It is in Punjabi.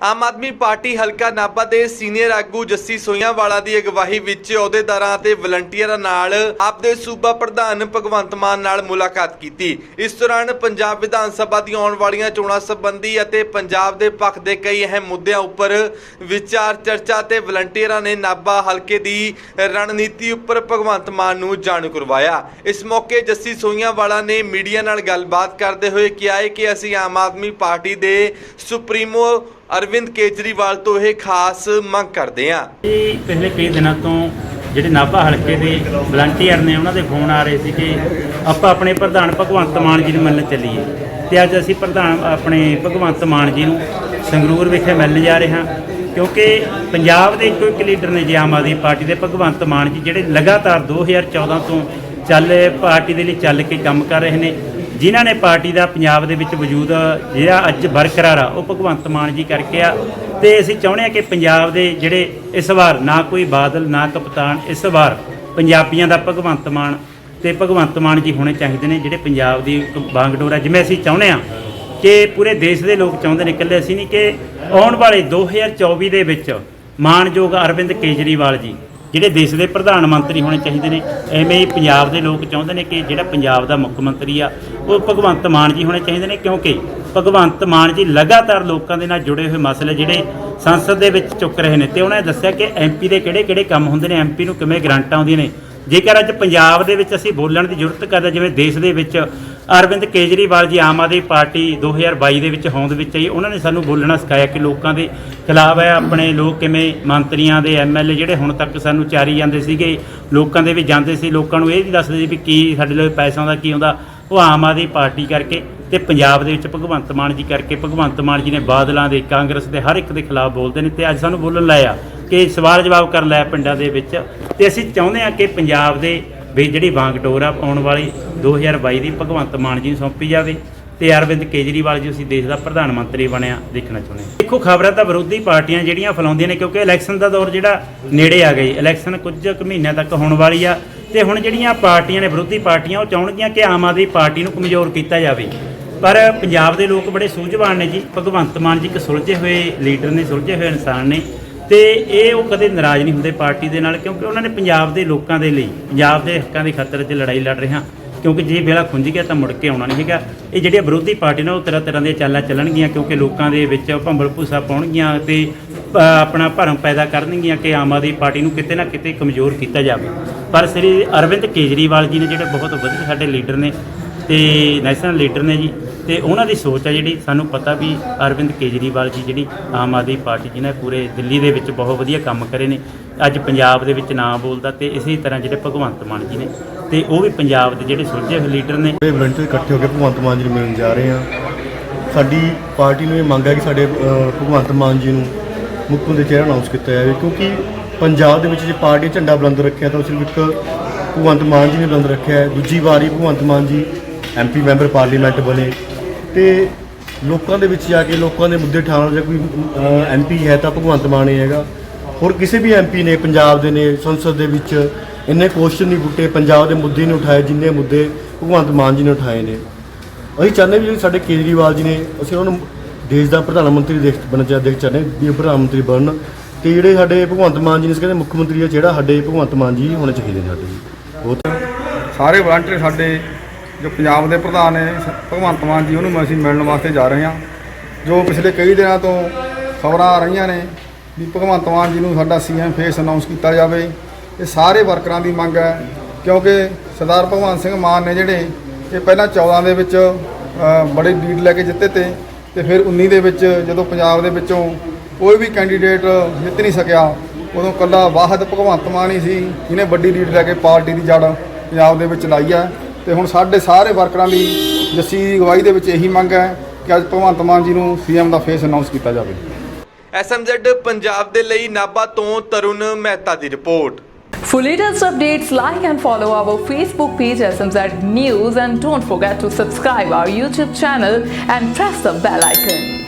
ਆਮ ਆਦਮੀ ਪਾਰਟੀ ਹਲਕਾ ਨਾਭਾ ਦੇ ਸੀਨੀਅਰ ਆਗੂ ਜੱਸੀ ਸੋਈਆਂਵਾਲਾ ਦੀ ਅਗਵਾਈ ਵਿੱਚ ਅਹੁਦੇਦਾਰਾਂ ਅਤੇ ਵਲੰਟੀਅਰਾਂ ਨਾਲ ਆਪਦੇ ਸੂਬਾ ਪ੍ਰਧਾਨ ਭਗਵੰਤ ਮਾਨ ਨਾਲ ਮੁਲਾਕਾਤ ਕੀਤੀ। ਇਸ ਦੌਰਾਨ ਪੰਜਾਬ ਵਿਧਾਨ ਸਭਾ ਦੀਆਂ ਆਉਣ ਵਾਲੀਆਂ ਚੋਣਾਂ ਸੰਬੰਧੀ ਅਤੇ ਪੰਜਾਬ ਦੇ ਪੱਖ ਦੇ ਕਈ ਅਹਿਮ ਮੁੱਦਿਆਂ ਉੱਪਰ ਵਿਚਾਰ, ਚਰਚਾ ਤੇ ਵਲੰਟੀਅਰਾਂ ਨੇ ਨਾਭਾ ਹਲਕੇ ਦੀ ਰਣਨੀਤੀ ਉੱਪਰ ਭਗਵੰਤ ਮਾਨ ਨੂੰ ਜਾਣੂ ਕਰਵਾਇਆ। ਇਸ ਮੌਕੇ ਜੱਸੀ ਸੋਇਆਂਵਾਲਾ ਨੇ ਮੀਡੀਆ ਨਾਲ ਗੱਲਬਾਤ ਕਰਦੇ ਹੋਏ ਕਿਹਾ ਹੈ ਕਿ ਅਸੀਂ ਆਮ ਆਦਮੀ ਪਾਰਟੀ ਦੇ ਸੁਪਰੀਮੋ ਅਰਵਿੰਦ ਕੇਜਰੀਵਾਲ ਤੋਂ ਇਹ ਖਾਸ ਮੰਗ ਕਰਦੇ ਹਾਂ। ਇਹ ਪਿਛਲੇ ਕਈ ਦਿਨਾਂ ਤੋਂ ਜਿਹੜੇ ਨਾਭਾ ਹਲਕੇ ਦੇ ਵਲੰਟੀਅਰ ਨੇ, ਉਹਨਾਂ ਦੇ ਫੋਨ ਆ ਰਹੇ ਸੀ ਕਿ ਆਪਾਂ ਆਪਣੇ ਪ੍ਰਧਾਨ ਭਗਵੰਤ ਮਾਨ ਜੀ ਨੂੰ ਮਿਲਣ ਚੱਲੀਏ। ਤੇ ਅੱਜ ਅਸੀਂ ਪ੍ਰਧਾਨ, ਆਪਣੇ ਭਗਵੰਤ ਮਾਨ ਜੀ ਨੂੰ ਸੰਗਰੂਰ ਵਿਖੇ ਮਿਲਣ ਜਾ ਰਹੇ ਹਾਂ। ਕਿਉਂਕਿ ਪੰਜਾਬ ਦੇ ਇੱਕੋ ਇੱਕ ਲੀਡਰ ਨੇ ਜੀ ਆਮ ਆਦਮੀ ਪਾਰਟੀ ਦੇ, ਭਗਵੰਤ ਮਾਨ ਜੀ, ਜਿਹੜੇ ਲਗਾਤਾਰ 2014 ਤੋਂ ਚੱਲ ਪਾਰਟੀ ਦੇ ਲਈ ਚੱਲ ਕੇ ਕੰਮ ਕਰ ਰਹੇ ਨੇ। ਜਿਨ੍ਹਾਂ ਨੇ ਪਾਰਟੀ ਦਾ ਪੰਜਾਬ ਦੇ ਵਿੱਚ ਵਜੂਦ, ਜਿਹੜਾ ਅੱਜ ਬਰਕਰਾਰ ਆ, ਉਹ ਭਗਵੰਤ ਮਾਨ ਜੀ ਕਰਕੇ ਆ। ਤੇ ਅਸੀਂ ਚਾਹੁੰਦੇ ਆ ਕਿ ਪੰਜਾਬ ਦੇ ਜਿਹੜੇ ਇਸ ਵਾਰ ਨਾ ਕੋਈ ਬਾਦਲ, ਨਾ ਕਪਤਾਨ, ਇਸ ਵਾਰ ਪੰਜਾਬੀਆਂ ਦਾ ਭਗਵੰਤ ਮਾਨ ਤੇ ਭਗਵੰਤ ਮਾਨ ਜੀ ਹੋਣੇ ਚਾਹੀਦੇ ਨੇ, ਜਿਹੜੇ ਪੰਜਾਬ ਦੀ ਇੱਕ ਆ। ਜਿਵੇਂ ਅਸੀਂ ਚਾਹੁੰਦੇ ਆ ਕਿ ਪੂਰੇ ਦੇਸ਼ ਦੇ ਲੋਕ ਚਾਹੁੰਦੇ ਨੇ, ਇਕੱਲੇ ਅਸੀਂ ਨਹੀਂ ਕਿ ਆਉਣ ਵਾਲੇ 2024 ਦੇ ਵਿੱਚ ਮਾਨਯੋਗ ਅਰਵਿੰਦ ਕੇਜਰੀਵਾਲ ਜੀ ਜਿਹੜੇ ਦੇਸ਼ ਦੇ ਪ੍ਰਧਾਨ ਮੰਤਰੀ ਹੋਣੇ ਚਾਹੀਦੇ ਨੇ, ਐਵੇਂ ਹੀ ਪੰਜਾਬ ਦੇ ਲੋਕ ਚਾਹੁੰਦੇ ਨੇ ਕਿ ਜਿਹੜਾ ਪੰਜਾਬ ਦਾ ਮੁੱਖ ਮੰਤਰੀ ਆ, ਉਹ ਭਗਵੰਤ ਮਾਨ ਜੀ ਹੋਣੇ ਚਾਹੀਦੇ ਨੇ, ਕਿਉਂਕਿ ਭਗਵੰਤ ਮਾਨ ਜੀ ਲਗਾਤਾਰ ਲੋਕਾਂ ਦੇ ਨਾਲ ਜੁੜੇ ਹੋਏ ਮਸਲੇ ਜਿਹੜੇ ਸੰਸਦ ਦੇ ਵਿੱਚ ਚੁੱਕ ਰਹੇ ਨੇ, ਤੇ ਉਹਨਾਂ ਨੇ ਦੱਸਿਆ ਕਿ ਐਮਪੀ ਦੇ ਕਿਹੜੇ-ਕਿਹੜੇ ਕੰਮ ਹੁੰਦੇ ਨੇ ਐਮਪੀ ਨੂੰ ਕਿਵੇਂ ਗ੍ਰਾਂਟਾਂ ਆਉਂਦੀਆਂ ਨੇ। ਜੇਕਰ ਅੱਜ ਪੰਜਾਬ ਦੇ ਵਿੱਚ ਅਸੀਂ ਬੋਲਣ ਦੀ ਜ਼ਰੂਰਤ ਕਰਦੇ ਜਿਵੇਂ ਦੇਸ਼ ਦੇ ਵਿੱਚ ਅਰਵਿੰਦ ਕੇਜਰੀਵਾਲ ਜੀ ਆਮ ਆਦਮੀ ਪਾਰਟੀ 2022 ਦੇ ਵਿੱਚ ਹੋਂਦ ਵਿੱਚ ਆਈ। ਉਹਨਾਂ ਨੇ ਸਾਨੂੰ ਬੋਲਣਾ ਸਿਖਾਇਆ ਕਿ ਲੋਕਾਂ ਦੇ ਖਿਲਾਫ ਹੈ, ਆਪਣੇ ਲੋਕ ਕਿਵੇਂ ਮੰਤਰੀਆਂ ਦੇ ਐਮਐਲਏ ਜਿਹੜੇ ਹੁਣ ਤੱਕ ਸਾਨੂੰ ਚਾਰੀ ਜਾਂਦੇ ਸੀਗੇ, ਲੋਕਾਂ ਦੇ ਵੀ ਜਾਂਦੇ ਸੀ, ਲੋਕਾਂ ਨੂੰ ਇਹ ਨਹੀਂ ਦੱਸਦੇ ਸੀ ਵੀ ਕੀ ਸਾਡੇ ਲਈ ਪੈਸਾ ਦਾ ਕੀ ਆਉਂਦਾ ਉਹ ਆਮ ਆਦਮੀ ਪਾਰਟੀ ਕਰਕੇ ਤੇ ਪੰਜਾਬ ਦੇ ਵਿੱਚ ਭਗਵੰਤ ਮਾਨ ਜੀ ਕਰਕੇ, ਭਗਵੰਤ ਮਾਨ ਜੀ ਨੇ ਬਾਦਲਾਂ ਦੇ, ਕਾਂਗਰਸ ਦੇ ਹਰ ਇੱਕ ਦੇ ਖਿਲਾਫ ਬੋਲਦੇ ਨੇ ਤੇ ਅੱਜ ਸਾਨੂੰ ਬੋਲਣ ਲਾਇਆ ਕਿ ਸਵਾਲ ਜਵਾਬ ਕਰਨ ਲਾਇਆ ਪਿੰਡਾਂ ਦੇ ਵਿੱਚ। ਤੇ ਅਸੀਂ ਚਾਹੁੰਦੇ ਹਾਂ ਕਿ ਪੰਜਾਬ ਦੇ ਵੀ ਜਿਹੜੀ ਵਾਂਗਡੋਰ ਆ, ਆਉਣ ਵਾਲੀ 2022 ਦੀ ਭਗਵੰਤ ਮਾਨ ਜੀ ਨੂੰ ਸੌਂਪੀ ਜਾਵੇ ਤੇ ਅਰਵਿੰਦ ਕੇਜਰੀਵਾਲ ਜੀ ਅਸੀਂ ਦੇਸ਼ ਦਾ ਪ੍ਰਧਾਨ ਮੰਤਰੀ ਬਣਿਆ ਦੇਖਣਾ ਚਾਹੁੰਦੇ ਹਾਂ। ਦੇਖੋ, ਖਬਰਾਂ ਤਾਂ ਵਿਰੋਧੀ ਪਾਰਟੀਆਂ ਜਿਹੜੀਆਂ ਫੈਲਾਉਂਦੀਆਂ ਨੇ, ਕਿਉਂਕਿ ਇਲੈਕਸ਼ਨ ਦਾ ਦੌਰ ਜਿਹੜਾ ਨੇੜੇ ਆ ਗਈ। ਇਲੈਕਸ਼ਨ ਕੁਝ ਕੁ ਮਹੀਨਿਆਂ ਤੱਕ ਹੋਣ ਵਾਲੀ ਆ ਤੇ ਹੁਣ ਜਿਹੜੀਆਂ ਪਾਰਟੀਆਂ ਨੇ, ਵਿਰੋਧੀ ਪਾਰਟੀਆਂ, ਉਹ ਚਾਹੁੰਦੀਆਂ ਕਿ ਆਮ ਆਦਮੀ ਪਾਰਟੀ ਨੂੰ ਕਮਜ਼ੋਰ ਕੀਤਾ ਜਾਵੇ। ਪਰ ਪੰਜਾਬ ਦੇ ਲੋਕ ਬੜੇ ਸੂਝਵਾਨ ਨੇ ਜੀ। ਭਗਵੰਤ ਮਾਨ ਜੀ ਇੱਕ ਸੁਲਝੇ ਹੋਏ ਲੀਡਰ ਨੇ, ਸੁਲਝੇ ਹੋਏ ਇਨਸਾਨ ਨੇ। ਤੇ ਇਹ ਉਹ ਕਦੇ ਨਾਰਾਜ਼ ਨਹੀਂ ਹੁੰਦੇ ਪਾਰਟੀ ਦੇ ਨਾਲ, ਕਿਉਂਕਿ ਉਹਨਾਂ ਨੇ ਪੰਜਾਬ ਦੇ ਲੋਕਾਂ ਦੇ ਲਈ, ਪੰਜਾਬ ਦੇ ਹੱਕਾਂ ਦੀ ਖਾਤਰ 'ਚ ਲੜਾਈ ਲੜ ਰਹੇ ਹਾਂ। ਕਿਉਂਕਿ ਜੇ ਵੇਲਾ ਖੁੰਝ ਗਿਆ ਤਾਂ ਮੁੜ ਕੇ ਆਉਣਾ ਨਹੀਂ ਹੈਗਾ। ਇਹ ਜਿਹੜੀਆਂ ਵਿਰੋਧੀ ਪਾਰਟੀ ਨੇ ਉਹ ਤਰ੍ਹਾਂ ਤਰ੍ਹਾਂ ਦੀਆਂ ਚਾਲਾਂ ਚੱਲਣਗੀਆਂ, ਕਿਉਂਕਿ ਲੋਕਾਂ ਦੇ ਵਿੱਚ ਭੰਬਲ ਭੂਸਾ ਪਾਉਣਗੀਆਂ ਤੇ ਆਪਣਾ ਭਰਮ ਪੈਦਾ ਕਰਨਗੀਆਂ ਕਿ ਆਮ ਆਦਮੀ ਪਾਰਟੀ ਨੂੰ ਕਿਤੇ ਨਾ ਕਿਤੇ ਕਮਜ਼ੋਰ ਕੀਤਾ ਜਾਵੇ। ਪਰ ਸ੍ਰੀ ਅਰਵਿੰਦ ਕੇਜਰੀਵਾਲ ਜੀ ਨੇ ਜਿਹੜੇ ਬਹੁਤ ਵਧੀਆ ਸਾਡੇ ਲੀਡਰ ਨੇ ਤੇ ਨੈਸ਼ਨਲ ਲੀਡਰ ਨੇ ਜੀ ਤੇ ਉਹਨਾਂ ਦੀ ਸੋਚ ਹੈ ਜਿਹੜੀ ਸਾਨੂੰ ਪਤਾ ਵੀ ਅਰਵਿੰਦ ਕੇਜਰੀਵਾਲ ਜੀ ਜਿਹੜੀ ਆਮ ਆਦਮੀ ਪਾਰਟੀ ਜਿਹਨੇ ਪੂਰੇ ਦਿੱਲੀ ਦੇ ਵਿੱਚ ਬਹੁਤ ਵਧੀਆ ਕੰਮ ਕਰੇ ਨੇ। ਅੱਜ ਪੰਜਾਬ ਦੇ ਵਿੱਚ ਨਾ ਬੋਲਦਾ ਤੇ ਇਸੇ ਤਰ੍ਹਾਂ ਜਿਹੜੇ ਭਗਵੰਤ ਮਾਨ ਜੀ ਨੇ ਤੇ ਉਹ ਵੀ ਪੰਜਾਬ ਦੇ ਜਿਹੜੇ ਸੁਲਝੇ ਹੋਏ ਲੀਡਰ ਨੇ। ਸਾਰੇ ਵਲੰਟੀਅਰ ਇਕੱਠੇ ਹੋ ਕੇ ਭਗਵੰਤ ਮਾਨ ਜੀ ਨੂੰ ਮਿਲਣ ਜਾ ਰਹੇ ਹਾਂ ਸਾਡੀ ਪਾਰਟੀ ਨੂੰ ਇਹ ਮੰਗ ਹੈ ਕਿ ਸਾਡੇ ਭਗਵੰਤ ਮਾਨ ਜੀ ਨੂੰ ਮੁੱਖ ਮੰਤਰੀ ਚਿਹਰਾ ਅਨਾਉਂਸ ਕੀਤਾ ਜਾਵੇ ਕਿਉਂਕਿ ਪੰਜਾਬ ਦੇ ਵਿੱਚ ਜੇ ਪਾਰਟੀ ਝੰਡਾ ਬੁਲੰਦ ਰੱਖਿਆ ਤਾਂ ਉਹ ਸਿਰਫ ਇੱਕ ਭਗਵੰਤ ਮਾਨ ਜੀ ਨੇ ਬੁਲੰਦ ਰੱਖਿਆ ਦੂਜੀ ਵਾਰੀ ਭਗਵੰਤ ਮਾਨ ਜੀ ਐਮਪੀ ਮੈਂਬਰ ਪਾਰਲੀਮੈਂਟ ਬਣੇ। ਤੇ ਲੋਕਾਂ ਦੇ ਵਿੱਚ ਜਾ ਕੇ ਲੋਕਾਂ ਦੇ ਮੁੱਦੇ ਉਠਾਉਣ ਜਾਂ ਕੋਈ ਐਮਪੀ ਹੈ ਤਾਂ ਭਗਵੰਤ ਮਾਨ ਹੀ ਹੈਗਾ। ਹੋਰ ਕਿਸੇ ਵੀ ਐਮਪੀ ਨੇ, ਪੰਜਾਬ ਦੇ ਨੇ, ਸੰਸਦ ਦੇ ਵਿੱਚ ਇੰਨੇ ਕੁਐਸਚਨ ਨਹੀਂ ਪੁੱਟੇ, ਪੰਜਾਬ ਦੇ ਮੁੱਦੇ ਨਹੀਂ ਉਠਾਏ ਜਿੰਨੇ ਮੁੱਦੇ ਭਗਵੰਤ ਮਾਨ ਜੀ ਨੇ ਉਠਾਏ ਨੇ। ਅਸੀਂ ਚਾਹੁੰਦੇ ਵੀ ਜਿਹੜੇ ਸਾਡੇ ਕੇਜਰੀਵਾਲ ਜੀ ਨੇ, ਅਸੀਂ ਉਹਨਾਂ ਨੂੰ ਦੇਸ਼ ਦਾ ਪ੍ਰਧਾਨ ਮੰਤਰੀ ਦੇਖ ਬਣਨਾ ਚਾਹੀਦਾ ਦੇਖ ਚਾਹੁੰਦੇ ਵੀ ਪ੍ਰਧਾਨ ਮੰਤਰੀ ਬਣਨ। ਤੇ ਜਿਹੜੇ ਸਾਡੇ ਭਗਵੰਤ ਮਾਨ ਜੀ ਨੇ ਕਹਿੰਦੇ ਮੁੱਖ ਮੰਤਰੀ ਆ ਜਿਹੜਾ ਸਾਡੇ ਭਗਵੰਤ ਮਾਨ ਜੀ ਹੋਣੇ ਚਾਹੀਦੇ ਨੇ ਸਾਡੇ ਜੀ। ਬਹੁਤ ਸਾਰੇ ਵਲੰਟੀਅਰ ਸਾਡੇ ਜੋ ਪੰਜਾਬ ਦੇ ਪ੍ਰਧਾਨ ਨੇ ਭਗਵੰਤ ਮਾਨ ਜੀ ਉਹਨੂੰ ਅਸੀਂ ਮਿਲਣ ਵਾਸਤੇ ਜਾ ਰਹੇ ਹਾਂ। ਜੋ ਪਿਛਲੇ ਕਈ ਦਿਨਾਂ ਤੋਂ ਖਬਰਾਂ ਆ ਰਹੀਆਂ ਨੇ ਵੀ ਭਗਵੰਤ ਮਾਨ ਜੀ ਨੂੰ ਸਾਡਾ ਸੀਐਮ ਫੇਸ ਅਨਾਉਂਸ ਕੀਤਾ ਜਾਵੇ ਇਹ ਸਾਰੇ ਵਰਕਰਾਂ ਦੀ ਮੰਗ ਹੈ ਕਿਉਂਕਿ ਸਰਦਾਰ ਭਗਵੰਤ ਸਿੰਘ ਮਾਨ ਨੇ ਜਿਹੜੇ ਇਹ ਪਹਿਲਾਂ 14 ਦੇ ਵਿੱਚ ਅ, ਬੜੀ ਲੀਡ ਲੈ ਕੇ ਜਿੱਤੇ ਤੇ ਤੇ ਫਿਰ 19 ਦੇ ਵਿੱਚ ਜਦੋਂ ਪੰਜਾਬ ਦੇ ਵਿੱਚੋਂ ਕੋਈ ਵੀ ਕੈਂਡੀਡੇਟ ਜਿੱਤ ਨਹੀਂ ਸਕਿਆ ਉਦੋਂ ਕੱਲਾ ਵਾਹਦ ਭਗਵੰਤ ਮਾਨ ਹੀ ਸੀ ਜਿਹਨੇ ਵੱਡੀ ਲੀਡ ਲੈ ਕੇ ਪਾਰਟੀ ਦੀ ਜੜ ਪੰਜਾਬ ਦੇ ਵਿੱਚ ਲਾਈ ਹੈ। ਤੇ ਹੁਣ ਸਾਡੇ ਸਾਰੇ ਵਰਕਰਾਂ ਦੀ ਜੱਸੀ ਦੀ ਅਗਵਾਈ ਦੇ ਵਿੱਚ ਇਹੀ ਮੰਗ ਹੈ ਕਿ ਅੱਜ ਭਗਵੰਤ ਮਾਨ ਜੀ ਨੂੰ ਸੀਐਮ ਦਾ ਫੇਸ ਅਨਾਉਂਸ ਕੀਤਾ ਜਾਵੇ ਐਸਐਮਜ਼ੈਡ ਪੰਜਾਬ ਦੇ ਲਈ ਨਾਭਾ ਤੋਂ ਤਰੁਣ ਮਹਿਤਾ ਦੀ report For latest updates, like and follow our Facebook page SMZ News and don't forget to subscribe our YouTube channel and press the bell icon.